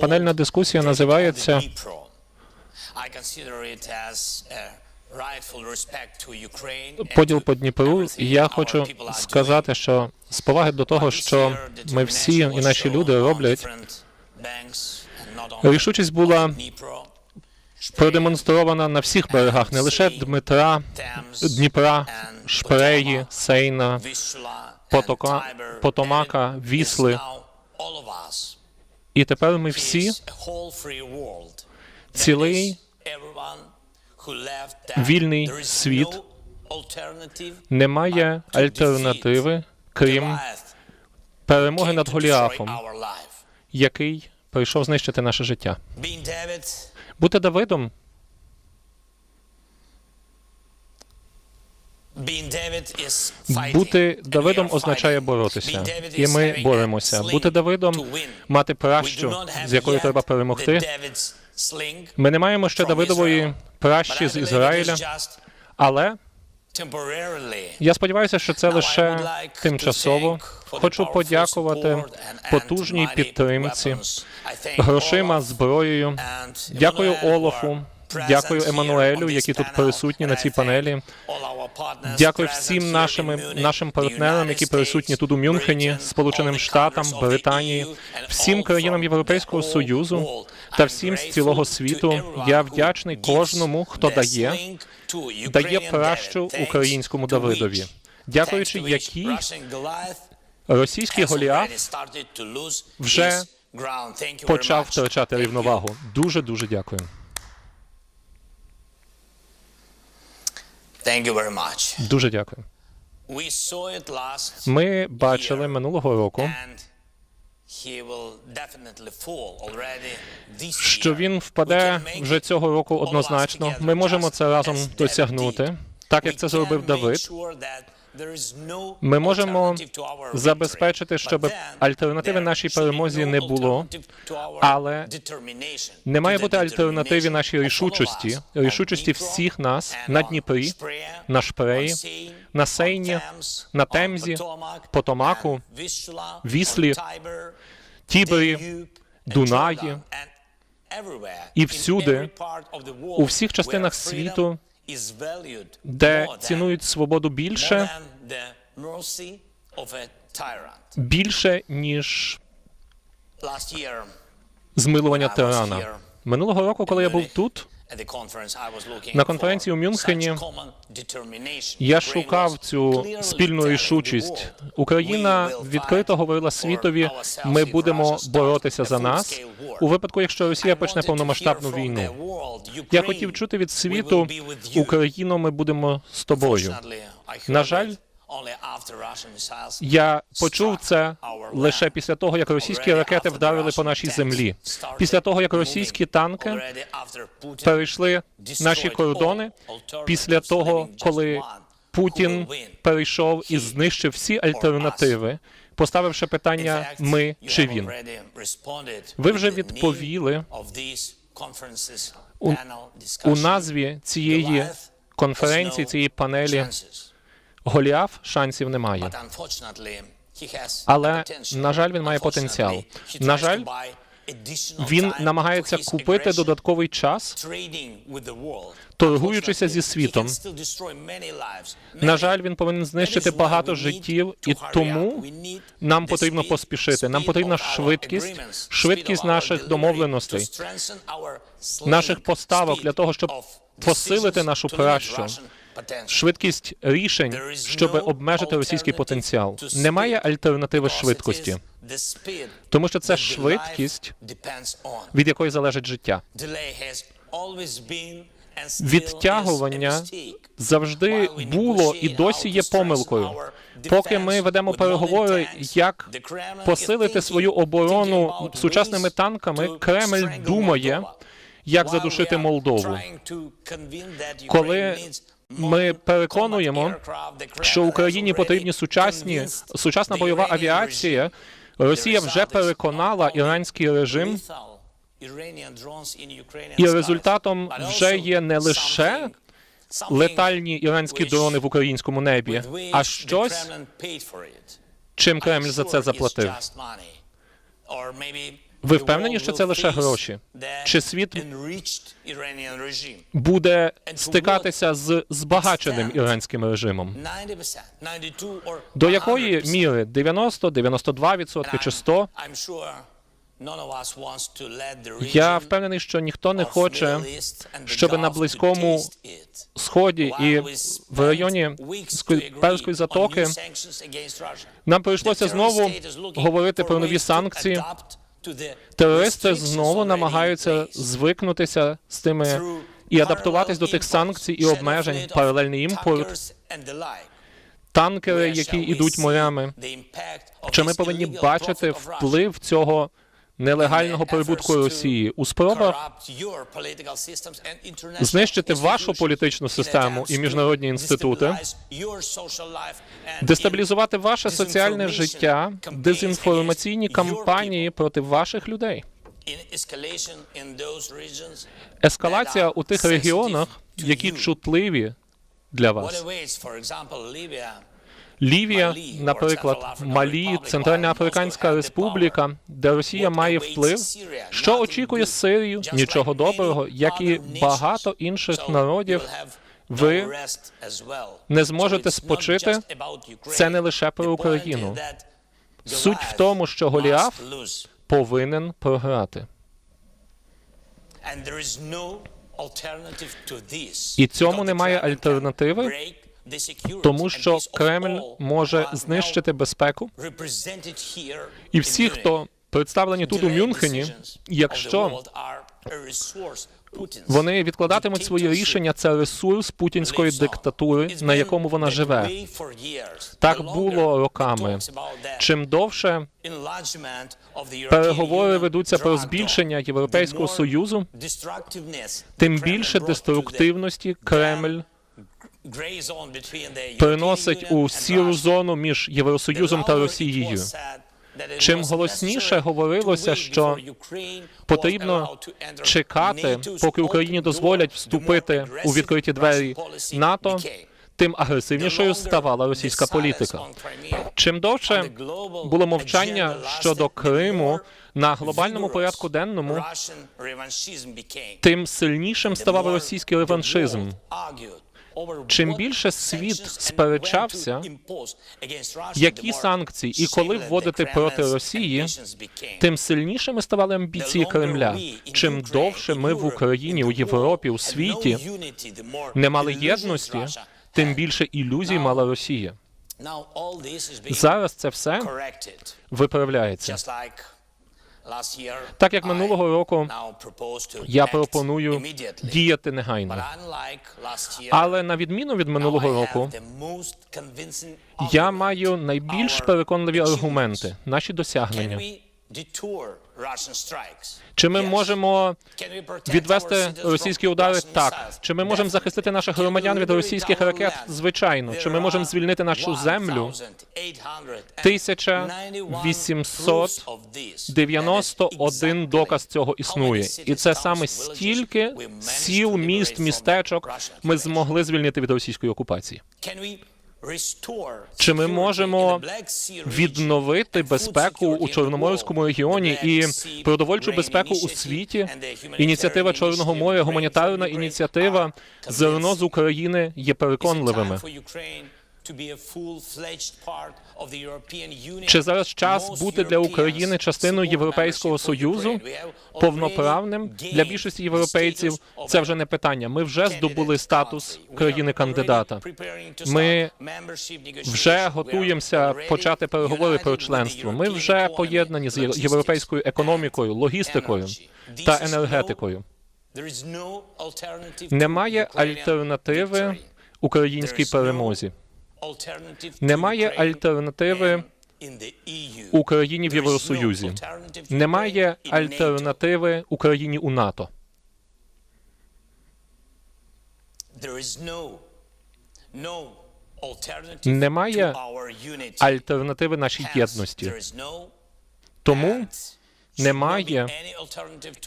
Панельна дискусія називається Поділ по Дніпру. Я хочу сказати, що з поваги до того, що ми всі і наші люди роблять, рішучість була продемонстрована на всіх берегах, не лише Дмитра, Дніпра, Шпреї, Сейна, Потока, Потомака, Вісли. І тепер ми всі цілий вільний світ. немає альтернативи, крім перемоги над Голіафом, який прийшов знищити наше життя. Бути Давидом Бути Давидом означає боротися, і ми боремося. Бути Давидом, мати пращу, з якою треба перемогти. Ми не маємо ще Давидової пращі з Ізраїля, але я сподіваюся, що це лише тимчасово. Хочу подякувати потужній підтримці, грошима, зброєю. Дякую Олафу. Дякую Еммануелю, які тут присутні на цій панелі. Дякую всім нашим, нашим партнерам, які присутні тут у Мюнхені, Сполученим Штатам, Британії, всім країнам Європейського союзу та всім з цілого світу. Я вдячний кожному, хто дає, дає пращу українському Давидові, дякуючи якій російський Голіаф вже почав втрачати рівновагу. Дуже дуже дякую. Thank you very much. Дуже дякую. We saw it last Ми бачили минулого року, and he will definitely fall already this що він впаде вже цього року однозначно. Ми можемо це разом досягнути, так як це зробив Давид. Ми можемо забезпечити, щоб альтернативи нашій перемозі не було, але не має бути альтернативи нашій рішучості, рішучості всіх нас на Дніпрі, на Шпреї, на Сейні, на Темзі, Потомаку, Віслі, Тібері, Дунаї. І всюди, у всіх частинах світу, де цінують свободу більше, більше ніж змилування тирана. Минулого року, коли я був тут, на конференції у Мюнхені я шукав цю спільну рішучість. Україна відкрито говорила світові: ми будемо боротися за нас у випадку, якщо Росія почне повномасштабну війну. Я хотів чути від світу Україно, ми будемо з тобою. На жаль, я почув це лише після того, як російські ракети вдарили по нашій землі. Після того, як російські танки перейшли наші кордони, після того, коли Путін перейшов і знищив всі альтернативи, поставивши питання ми чи він. Ви вже відповіли у, у назві цієї конференції, цієї панелі. Голіаф шансів немає. Але, на жаль, він має потенціал. На жаль, Він намагається купити додатковий час, торгуючися зі світом. На жаль, він повинен знищити багато життів, і тому нам потрібно поспішити. Нам потрібна швидкість, швидкість наших домовленостей, наших поставок для того, щоб посилити нашу пращу. Швидкість рішень, щоб обмежити російський потенціал. Немає альтернативи швидкості, тому що це швидкість, від якої залежить життя. Відтягування завжди було і досі є помилкою. Поки ми ведемо переговори, як посилити свою оборону сучасними танками, Кремль думає, як задушити Молдову. Коли ми переконуємо, що Україні потрібні сучасні сучасна бойова авіація. Росія вже переконала іранський режим, і результатом вже є не лише летальні іранські дрони в українському небі, а щось, чим Кремль за це заплатив. Ви впевнені, що це лише гроші? Чи світ буде стикатися з збагаченим іранським режимом? До якої міри? 90, 92% чи 100%? Я впевнений, що ніхто не хоче, щоб на Близькому Сході і в районі Ської- Перської затоки нам прийшлося знову говорити про нові санкції. Терористи знову намагаються звикнутися з тими і адаптуватись до тих санкцій і обмежень, паралельний імпорт, танкери, які йдуть морями. Чи ми повинні бачити вплив цього нелегального прибутку Росії у спробах знищити вашу політичну систему і міжнародні інститути, дестабілізувати ваше соціальне життя, дезінформаційні кампанії проти ваших людей. Ескалація у тих регіонах, які чутливі для вас. Лівія, наприклад, Малі, Центральна Африканська Республіка, де Росія має вплив. Що очікує Сирію? Нічого доброго, як і багато інших народів. Ви не зможете спочити. Це не лише про Україну. Суть в тому, що Голіаф повинен програти. І цьому немає альтернативи, тому що Кремль може знищити безпеку. І всі, хто представлені тут у Мюнхені, якщо вони відкладатимуть свої рішення, це ресурс путінської диктатури, на якому вона живе. Так було роками. Чим довше переговори ведуться про збільшення Європейського союзу, тим більше деструктивності Кремль приносить у сіру зону між Євросоюзом та Росією. Чим голосніше говорилося, що потрібно чекати, поки Україні дозволять вступити у відкриті двері НАТО, тим агресивнішою ставала російська політика. Чим довше було мовчання щодо Криму на глобальному порядку денному, тим сильнішим ставав російський реваншизм. Чим більше світ сперечався, які санкції і коли вводити проти Росії, тим сильнішими ставали амбіції Кремля. Чим довше ми в Україні, у Європі, у світі не мали єдності, тим більше ілюзій мала Росія. Зараз це все виправляється. Так як минулого року я пропоную діяти негайно. Але на відміну від минулого року, я маю найбільш переконливі аргументи, наші досягнення. Чи ми можемо відвести російські удари? Так. Чи ми можемо захистити наших громадян від російських ракет? Звичайно. Чи ми можемо звільнити нашу землю? 1891 доказ цього існує, і це саме стільки сіл, міст, містечок ми змогли звільнити від російської окупації. Чи ми можемо відновити безпеку у Чорноморському регіоні і продовольчу безпеку у світі? Ініціатива Чорного моря, гуманітарна ініціатива зерно з України є переконливими. Чи зараз час бути для України частиною Європейського союзу повноправним для більшості європейців? Це вже не питання. Ми вже здобули статус країни-кандидата. Ми вже готуємося почати переговори про членство. Ми вже поєднані з європейською економікою, логістикою та енергетикою. Немає альтернативи українській перемозі. Немає альтернативи Україні в Євросоюзі. Немає альтернативи Україні у НАТО. Немає альтернативи нашій єдності. Тому немає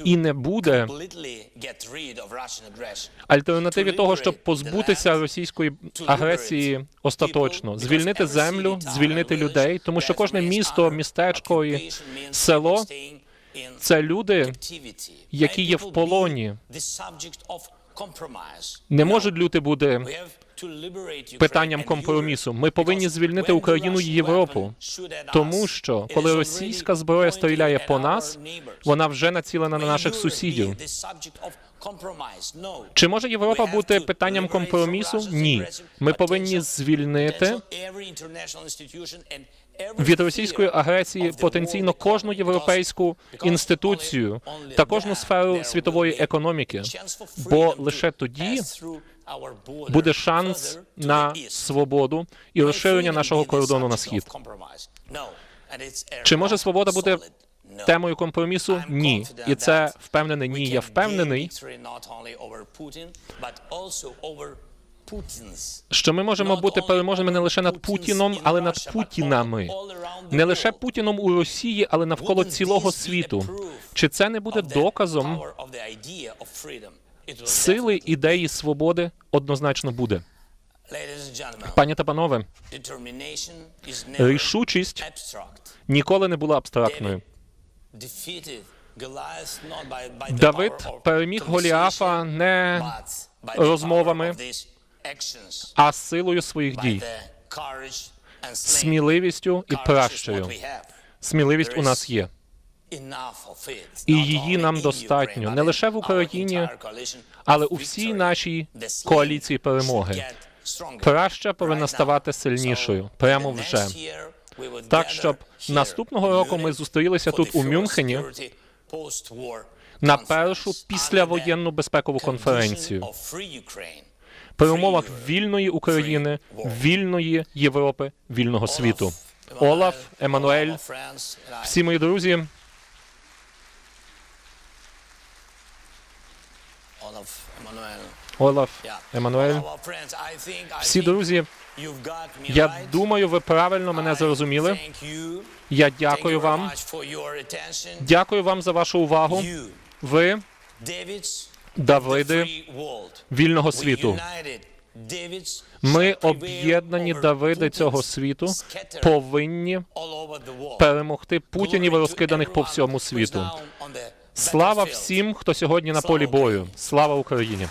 і не буде альтернативі того, щоб позбутися російської агресії остаточно, звільнити землю, звільнити людей, тому що кожне місто, містечко і село Це люди, які є в полоні. Не можуть люди бути Питанням компромісу. Ми повинні звільнити Україну і Європу, тому що коли російська зброя стріляє по нас, вона вже націлена на наших сусідів. Чи може Європа бути питанням компромісу? Ні. Ми повинні звільнити від російської агресії потенційно кожну європейську інституцію та кожну сферу світової економіки, бо лише тоді буде шанс на свободу і розширення нашого кордону на схід. Чи може свобода бути. Темою компромісу? Ні. І це впевнений ні. Я впевнений, що ми можемо бути переможними не лише над Путіном, але над Путінами. Не лише. Путіном у Росії, але навколо цілого світу. Чи це не буде доказом сили ідеї свободи? Однозначно буде. Пані та панове, рішучість ніколи не була абстрактною. Давид переміг Голіафа не розмовами, а силою своїх дій, сміливістю і have. Сміливість у нас є. І її нам достатньо, не лише в Україні, але у всій нашій коаліції перемоги. Праща повинна ставати сильнішою прямо вже. Так, щоб наступного року ми зустрілися тут у Мюнхені на першу післявоєнну безпекову конференцію при умовах вільної України, вільної Європи, вільного світу. Олаф, Еммануель, всі мої друзі, Олаф, Еммануель. Олаф. Еммануель, всі друзі, я думаю, ви правильно мене зрозуміли. Я дякую вам. Дякую вам за вашу увагу. Ви Давиди вільного світу. Ми об'єднані Давиди цього світу повинні перемогти Путінів розкиданих по всьому світу. Слава всім, хто сьогодні на полі бою. Слава Україні!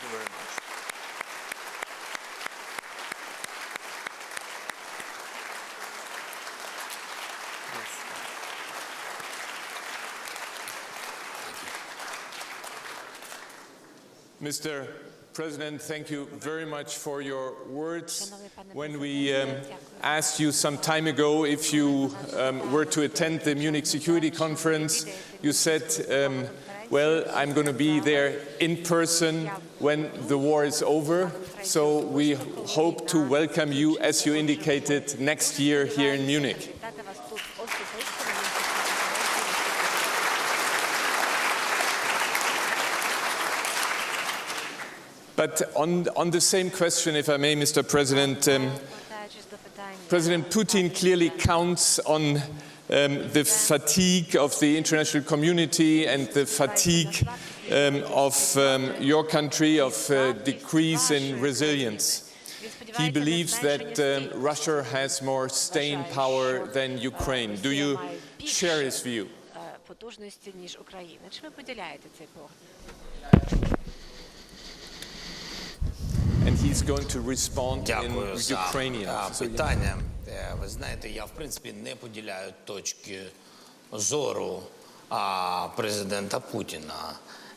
Thank you very much. Mr. President, thank you very much for your words. When we um, asked you some time ago if you um, were to attend the Munich Security Conference, you said, um, well, I'm going to be there in person when the war is over. So we hope to welcome you, as you indicated, next year here in Munich. But on, on the same question, if I may, Mr. President, um, President Putin clearly counts on um, the fatigue of the international community and the fatigue um, of um, your country of uh, decrease in resilience. He believes that um, Russia has more staying power than Ukraine. Do you share his view? And he's going to respond in Ukrainian. Ви знаєте, я в принципі не поділяю точки зору президента Путіна.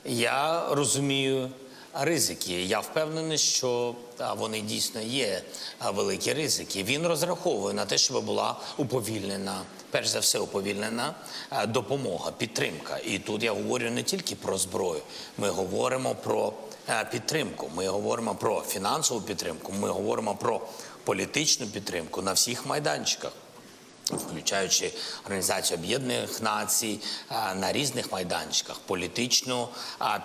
Я розумію ризики. Я впевнений, що вони дійсно є великі ризики. Він розраховує на те, щоб була уповільнена, перш за все, уповільнена допомога, підтримка. І тут я говорю не тільки про зброю. Ми говоримо про підтримку. Ми говоримо про фінансову підтримку. Ми говоримо про політичну підтримку на всіх майданчиках. включаючи Організацію Об'єднаних Націй на різних майданчиках, політичну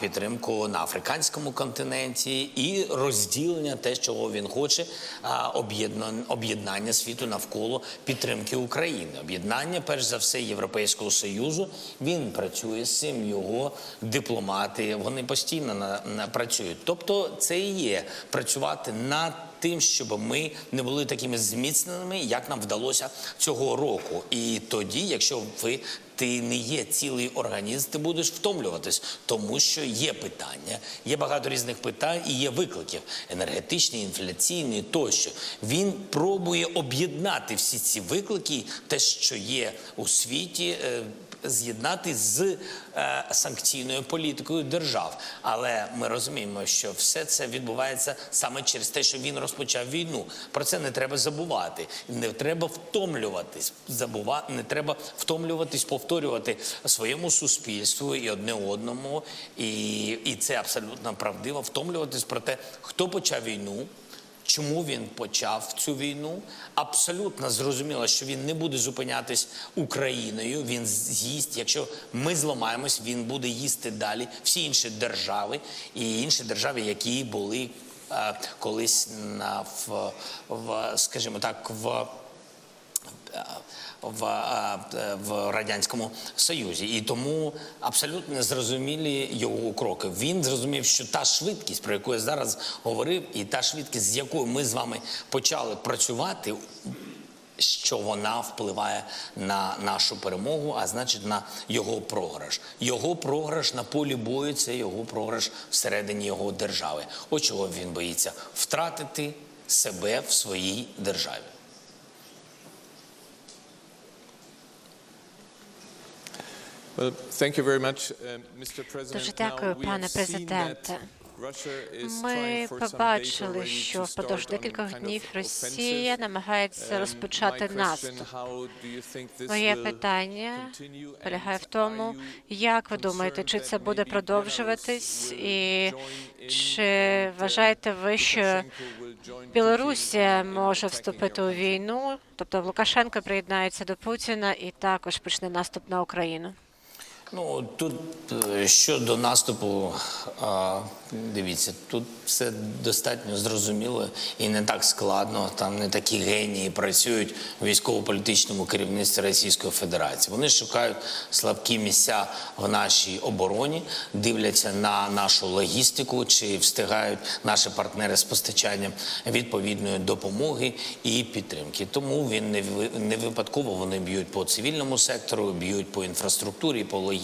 підтримку на африканському континенті і розділення те, чого він хоче, а, об'єднання світу навколо підтримки України, об'єднання, перш за все, Європейського союзу. Він працює з цим. Його дипломати вони постійно працюють. Тобто, це і є працювати над тим, щоб ми не були такими зміцненими, як нам вдалося цього року. І тоді, якщо ви ти не є цілий організм, ти будеш втомлюватись, тому що є питання, є багато різних питань і є викликів енергетичні, інфляційні тощо. Він пробує об'єднати всі ці виклики, те, що є у світі. З'єднати з е, санкційною політикою держав, але ми розуміємо, що все це відбувається саме через те, що він розпочав війну. Про це не треба забувати. Не треба втомлюватись. Забува... не треба втомлюватись, повторювати своєму суспільству і одне одному. І, і це абсолютно правдиво. Втомлюватись про те, хто почав війну. Чому він почав цю війну? Абсолютно зрозуміло, що він не буде зупинятись Україною. Він з'їсть. Якщо ми зламаємось, він буде їсти далі всі інші держави і інші держави, які були е, колись на в, в скажімо так, в в, е, в радянському союзі, і тому абсолютно незрозумілі його кроки. Він зрозумів, що та швидкість, про яку я зараз говорив, і та швидкість, з якою ми з вами почали працювати. Що вона впливає на нашу перемогу, а значить на його програш. Його програш на полі бою це його програш всередині його держави. От чого він боїться втратити себе в своїй державі. Well, thank you very much, uh, Mr. President. Дуже Now, дякую, пане президенте. Ми побачили, що впродовж декількох днів. Росія намагається розпочати наступ. Моє питання полягає в тому, як ви думаєте, чи це буде продовжуватись, і чи uh, вважаєте ви, що Білорусія може вступити у війну, тобто Лукашенко приєднається до Путіна і також почне наступ на Україну? Ну тут е, щодо наступу, дивіться, тут все достатньо зрозуміло і не так складно. Там не такі генії працюють у військово-політичному керівництві Російської Федерації. Вони шукають слабкі місця в нашій обороні, дивляться на нашу логістику, чи встигають наші партнери з постачанням відповідної допомоги і підтримки. Тому він не випадково вони б'ють по цивільному сектору, б'ють по інфраструктурі, по логістиці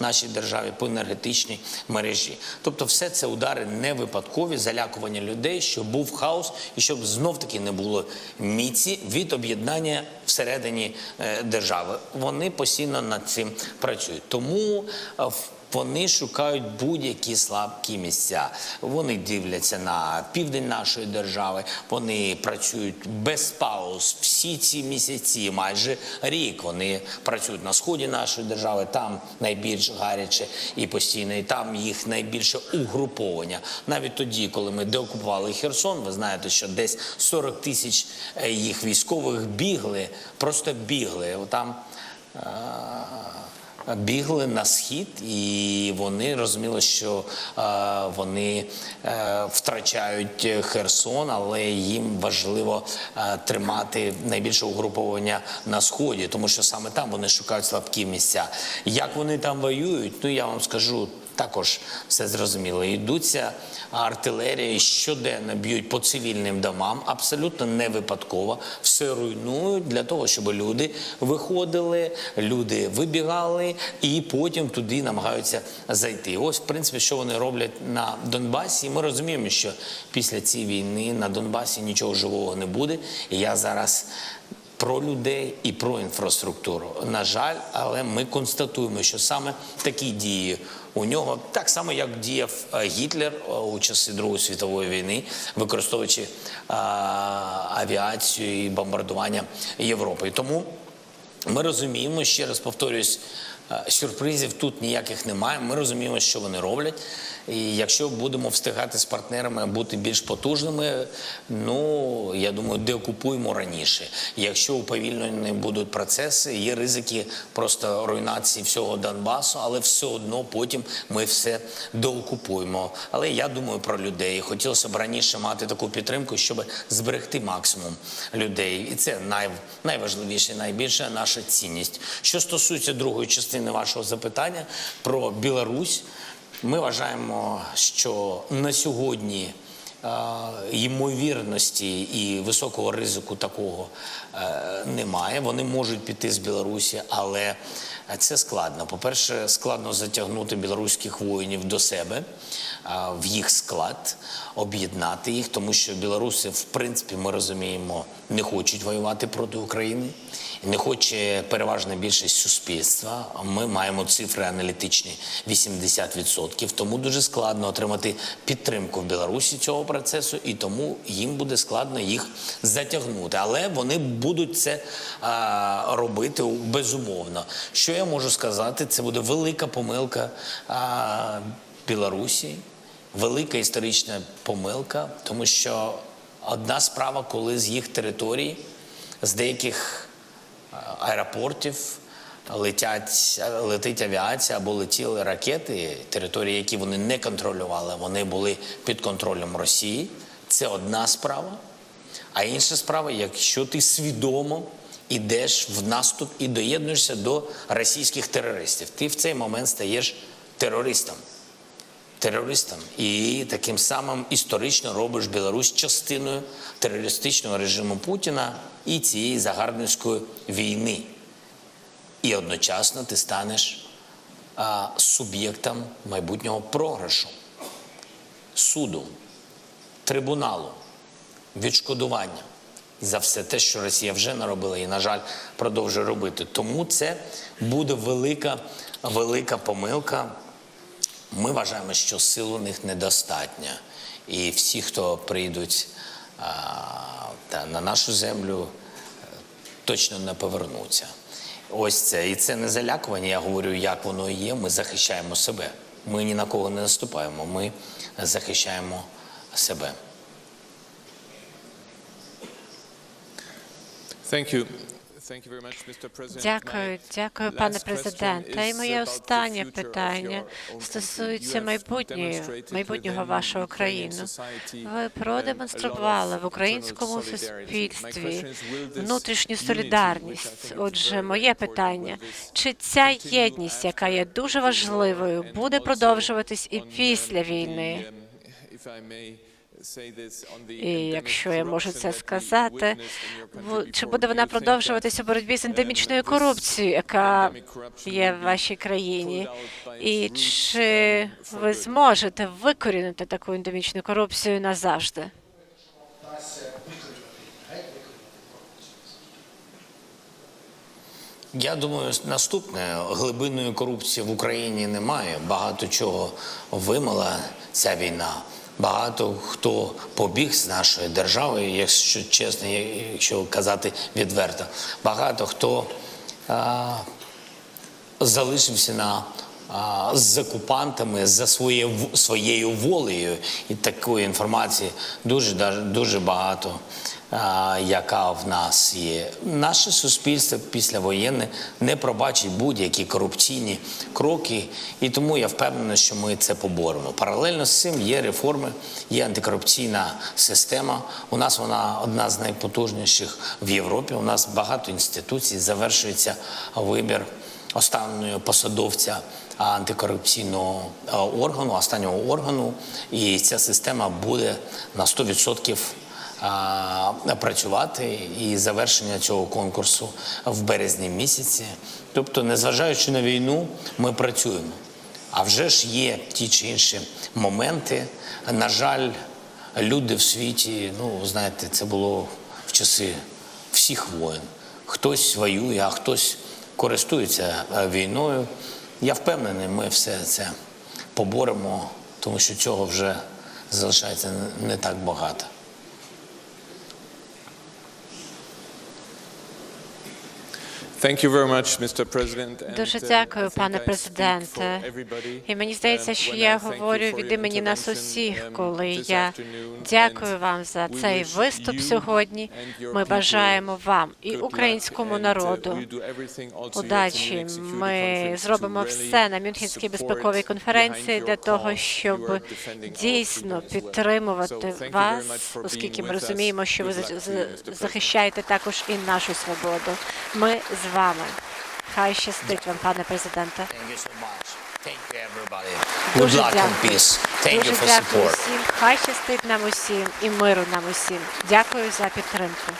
нашій державі, по енергетичній мережі. Тобто, все це удари не випадкові, залякування людей, щоб був хаос і щоб знов таки не було міці від об'єднання всередині е, держави. Вони постійно над цим працюють. Тому е, в вони шукають будь-які слабкі місця. Вони дивляться на південь нашої держави. Вони працюють без пауз всі ці місяці, майже рік. Вони працюють на сході нашої держави. Там найбільш гаряче і постійно, і там їх найбільше угруповання. Навіть тоді, коли ми деокупували Херсон, ви знаєте, що десь 40 тисяч е, їх військових бігли, просто бігли. Там бігли на схід, і вони розуміли, що вони е, втрачають Херсон, але їм важливо е, тримати найбільше угруповання на сході, тому що саме там вони шукають слабкі місця. Як вони там воюють? Ну я вам скажу. Також все зрозуміло. Йдуться артилерія щоденно б'ють по цивільним домам, абсолютно не випадково. Все руйнують для того, щоб люди виходили, люди вибігали і потім туди намагаються зайти. Ось, в принципі, що вони роблять на Донбасі. Ми розуміємо, що після цієї війни на Донбасі нічого живого не буде. І я зараз про людей і про інфраструктуру. На жаль, але ми констатуємо, що саме такі дії у нього, так само як діяв е, Гітлер е, у часи Другої світової війни, використовуючи авіацію і бомбардування Європи. Тому ми розуміємо, ще раз повторюсь, е, сюрпризів тут ніяких немає. Ми розуміємо, що вони роблять. І якщо будемо встигати з партнерами бути більш потужними, ну я думаю, деокупуємо раніше. Якщо уповільнені будуть процеси, є ризики просто руйнації всього Донбасу, але все одно потім ми все доокупуємо. Але я думаю про людей. Хотілося б раніше мати таку підтримку, щоб зберегти максимум людей, і це най, найважливіше, найбільша наша цінність. Що стосується другої частини вашого запитання про Білорусь. Ми вважаємо, що на сьогодні е, ймовірності і високого ризику такого е, немає. Вони можуть піти з Білорусі, але це складно. По-перше, складно затягнути білоруських воїнів до себе е, в їх склад, об'єднати їх, тому що білоруси, в принципі, ми розуміємо, не хочуть воювати проти України. Не хоче переважна більшість суспільства. Ми маємо цифри аналітичні 80%. Тому дуже складно отримати підтримку в Білорусі цього процесу, і тому їм буде складно їх затягнути. Але вони будуть це а, робити безумовно. Що я можу сказати? Це буде велика помилка а, Білорусі, велика історична помилка, тому що одна справа, коли з їх території, з деяких аеропортів летять, летить авіація або летіли ракети, території, які вони не контролювали, вони були під контролем Росії. Це одна справа. А інша справа, якщо ти свідомо йдеш в наступ і доєднуєшся до російських терористів, ти в цей момент стаєш терористом. Терористом і таким самим історично робиш Білорусь частиною терористичного режиму Путіна і цієї загарбницької війни. І одночасно ти станеш а, суб'єктом майбутнього програшу, суду, трибуналу, відшкодування за все те, що Росія вже наробила і, на жаль, продовжує робити. Тому це буде велика, велика помилка. Ми вважаємо, що сил у них недостатньо. І всі, хто прийдуть на нашу землю, точно не повернуться. Ось це. І це не залякування. Я говорю, як воно є. Ми захищаємо себе. Ми ні на кого не наступаємо. Ми захищаємо себе. Thank. Дякую, дякую, пане президенте. І моє останнє питання стосується майбутньої, майбутнього вашого країни. Ви um, продемонстрували в українському суспільстві внутрішню солідарність. Отже, моє питання: чи ця єдність, яка є дуже важливою, буде продовжуватись і um, після війни? І якщо я можу це сказати, country чи буде вона продовжуватися у боротьбі з ендемічною um, корупцією, яка є в вашій країні? І чи um, ви зможете викорінити таку ендемічну корупцію назавжди? Я думаю, наступне глибинної корупції в Україні немає. Багато чого вимила ця війна. Багато хто побіг з нашої держави, якщо чесно, якщо казати відверто. Багато хто а, залишився на а, з окупантами за своєю своєю волею, і такої інформації дуже дуже багато, яка в нас є. Наше суспільство післявоєнне не пробачить будь-які корупційні кроки, і тому я впевнений, що ми це поборемо. Паралельно з цим є реформи, є антикорупційна система. У нас вона одна з найпотужніших в Європі. У нас багато інституцій завершується вибір останнього посадовця антикорупційного органу, останнього органу, і ця система буде на 100% працювати і завершення цього конкурсу в березні місяці. Тобто, незважаючи на війну, ми працюємо. А вже ж є ті чи інші моменти. На жаль, люди в світі, ну знаєте, це було в часи всіх воїн. Хтось воює, а хтось користується е, війною. Я впевнений, ми все це поборемо, тому що цього вже залишається не так багато. Thank you very much, Mr. President. And, Дуже uh, дякую, пане президенте. І мені здається, um, що я говорю від імені нас усіх, um, коли я дякую вам за цей виступ сьогодні. Ми бажаємо вам і українському uh, народу удачі. Ми зробимо все на Мюнхенській безпековій конференції для того, щоб дійсно підтримувати вас, оскільки ми розуміємо, що ви захищаєте також і нашу свободу. Ми з вами. Хай щастить вам, пане президенте. Дуже дякую. Дуже дякую всім. Хай щастить нам усім і миру нам усім. Дякую за підтримку.